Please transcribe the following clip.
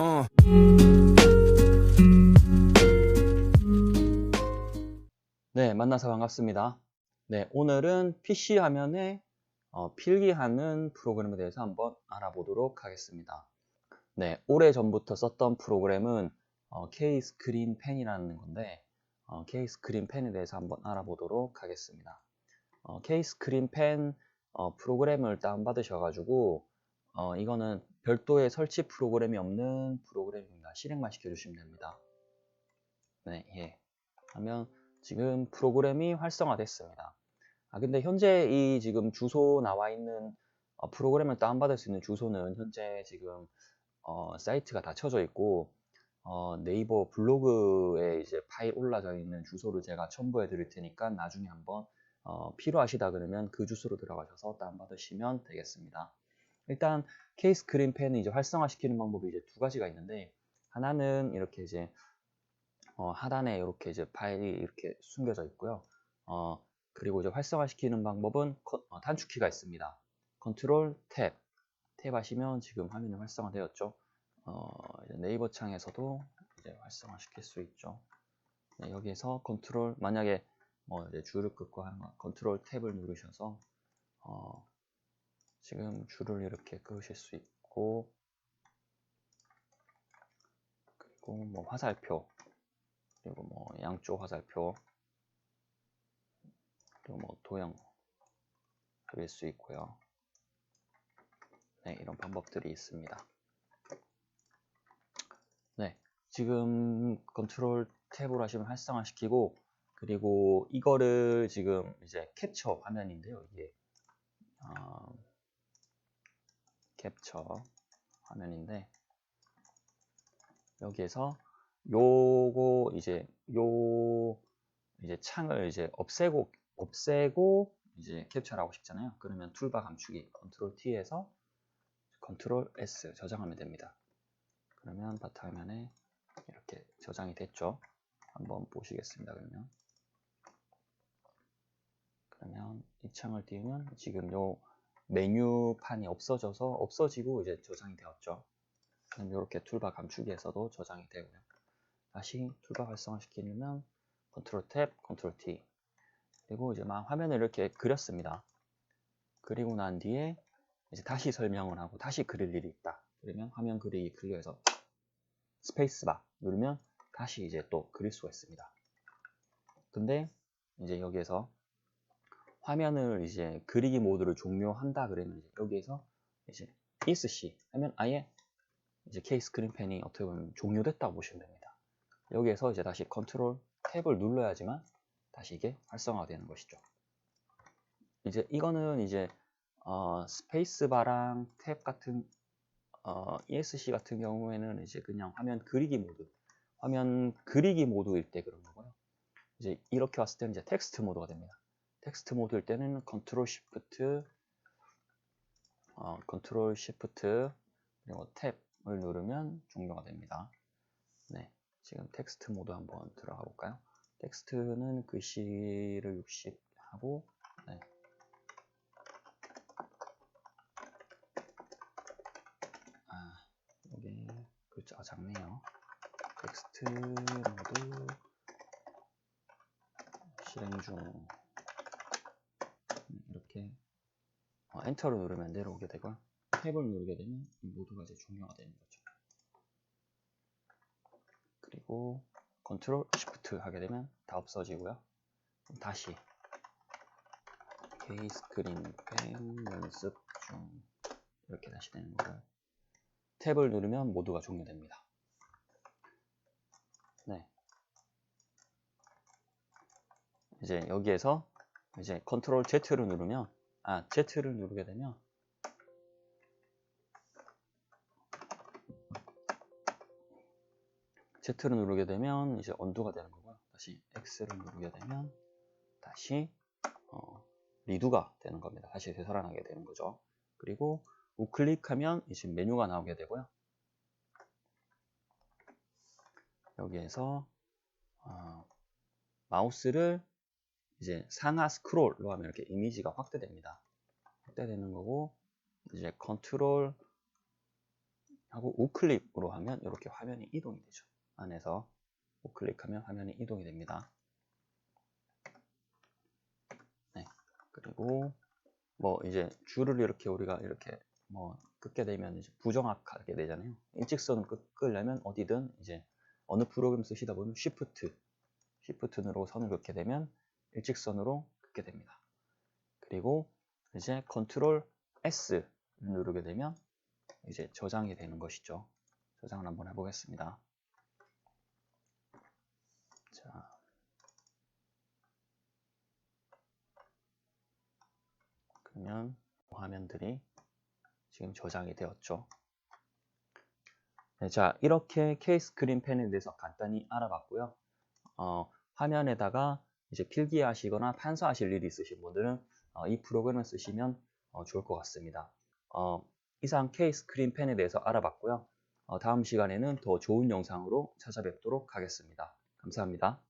Uh. 네, 만나서 반갑습니다. 네, 오늘은 PC 화면에 어, 필기하는 프로그램에 대해서 한번 알아보도록 하겠습니다. 네, 오래 전부터 썼던 프로그램은 어, K-스크린 펜이라는 건데 어, K-스크린 펜에 대해서 한번 알아보도록 하겠습니다. 어, K-스크린 펜 어, 프로그램을 다운받으셔가지고 어, 이거는 별도의 설치 프로그램이 없는 프로그램입니다. 실행만 시켜주시면 됩니다. 네, 예. 하면 지금 프로그램이 활성화됐습니다. 아, 근데 현재 이 지금 주소 나와 있는 어, 프로그램을 다운받을 수 있는 주소는 현재 지금 어, 사이트가 닫혀져 있고 어, 네이버 블로그에 이제 파일 올라져 있는 주소를 제가 첨부해 드릴 테니까 나중에 한번 어, 필요하시다 그러면 그 주소로 들어가셔서 다운받으시면 되겠습니다. 일단 케이스 그린 펜을 이제 활성화시키는 방법이 이제 두 가지가 있는데 하나는 이렇게 이제 어, 하단에 이렇게 이제 파일이 이렇게 숨겨져 있고요. 어, 그리고 이제 활성화시키는 방법은 컨- 어, 단축키가 있습니다. 컨트롤 탭. 탭 하시면 지금 화면이 활성화되었죠. 어, 네이버 창에서도 이제 활성화시킬 수 있죠. 네, 여기에서 컨트롤 만약에 뭐 이제 줄을 긋고 하는 거 컨트롤 탭을 누르셔서 어, 지금 줄을 이렇게 끄실 수 있고 그리고 뭐 화살표 그리고 뭐 양쪽 화살표 그리고 뭐 도형 그릴 수 있고요. 네, 이런 방법들이 있습니다. 네, 지금 컨트롤 탭으로 하시면 활성화시키고 그리고 이거를 지금 이제 캡처 화면인데요. 이게 어, 캡처 화면인데 여기에서 요거 이제 요 이제 창을 이제 없애고 없애고 이제 캡처를 하고 싶잖아요. 그러면 툴바 감추기 컨트롤 T에서 컨트롤 S 저장하면 됩니다. 그러면 바탕화면에 이렇게 저장이 됐죠. 한번 보시겠습니다. 그러면 그러면 이 창을 띄우면 지금 요 메뉴판이 없어져서 없어지고 이제 저장이 되었죠. 그럼 이렇게 툴바 감추기에서도 저장이 되고요. 다시 툴바 활성화시키려면 컨트롤 탭, 컨트롤 T 그리고 이제 막 화면을 이렇게 그렸습니다. 그리고 난 뒤에 이제 다시 설명을 하고 다시 그릴 일이 있다. 그러면 화면 그리기 클리어해서 스페이스바 누르면 다시 이제 또 그릴 수가 있습니다. 근데 이제 여기에서 화면을 이제 그리기 모드를 종료한다 그러면 여기에서 이제 ESC 하면 아예 이제 K 스크린 펜이 어떻게 보면 종료됐다고 보시면 됩니다. 여기에서 이제 다시 컨트롤 탭을 눌러야지만 다시 이게 활성화가 되는 것이죠. 이제 이거는 이제 어, 스페이스바랑 탭 같은 어, ESC 같은 경우에는 이제 그냥 화면 그리기 모드, 화면 그리기 모드일 때 그런 거고요. 이제 이렇게 왔을 때는 이제 텍스트 모드가 됩니다. 텍스트 모드일 때는 컨트롤 시프트, 어, 컨트롤 시프트 그리고 탭을 누르면 종료가 됩니다. 네, 지금 텍스트 모드 한번 들어가 볼까요? 텍스트는 글씨를 60 하고 네. 아, 이게 글자가 작네요. 텍스트 모드 실행 중 음, 이렇게 어, 엔터를 누르면 내려오게 되고 탭을 누르게 되면 이 모두가 이제 종료가 되는 거죠. 그리고 컨트롤 시프트 하게 되면 다 없어지고요. 다시 K 스크린 펜 연습 중 이렇게 다시 되는 거고요. 탭을 누르면 모두가 종료됩니다. 네. 이제 여기에서 이제 컨트롤 Z를 누르면 아 Z를 누르게 되면 Z를 누르게 되면 이제 언두가 되는 거고요. 다시 X를 누르게 되면 다시 어, 리두가 되는 겁니다. 다시 되살아나게 되는 거죠. 그리고 우클릭하면 이제 메뉴가 나오게 되고요. 여기에서 어, 마우스를 이제 상하 스크롤로 하면 이렇게 이미지가 확대됩니다. 확대되는 거고 이제 컨트롤 하고 우클릭으로 하면 이렇게 화면이 이동이 되죠. 안에서 우클릭하면 화면이 이동이 됩니다. 네. 그리고 뭐 이제 줄을 이렇게 우리가 이렇게 뭐 긋게 되면 이제 부정확하게 되잖아요. 일직선을 긋으려면 어디든 이제 어느 프로그램 쓰시다 보면 Shift, Shift 누르고 선을 긋게 되면 일직선으로 긋게 됩니다. 그리고 이제 Ctrl S 누르게 되면 이제 저장이 되는 것이죠. 저장을 한번 해보겠습니다. 자, 그러면 화면들이 지금 저장이 되었죠. 네, 자, 이렇게 케이스 그린 펜에 대해서 간단히 알아봤고요. 어, 화면에다가 이제 필기하시거나 판서하실 일이 있으신 분들은 어, 이 프로그램을 쓰시면 어, 좋을 것 같습니다. 어, 이상 그린 펜에 대해서 알아봤고요. 어, 다음 시간에는 더 좋은 영상으로 찾아뵙도록 하겠습니다. 감사합니다.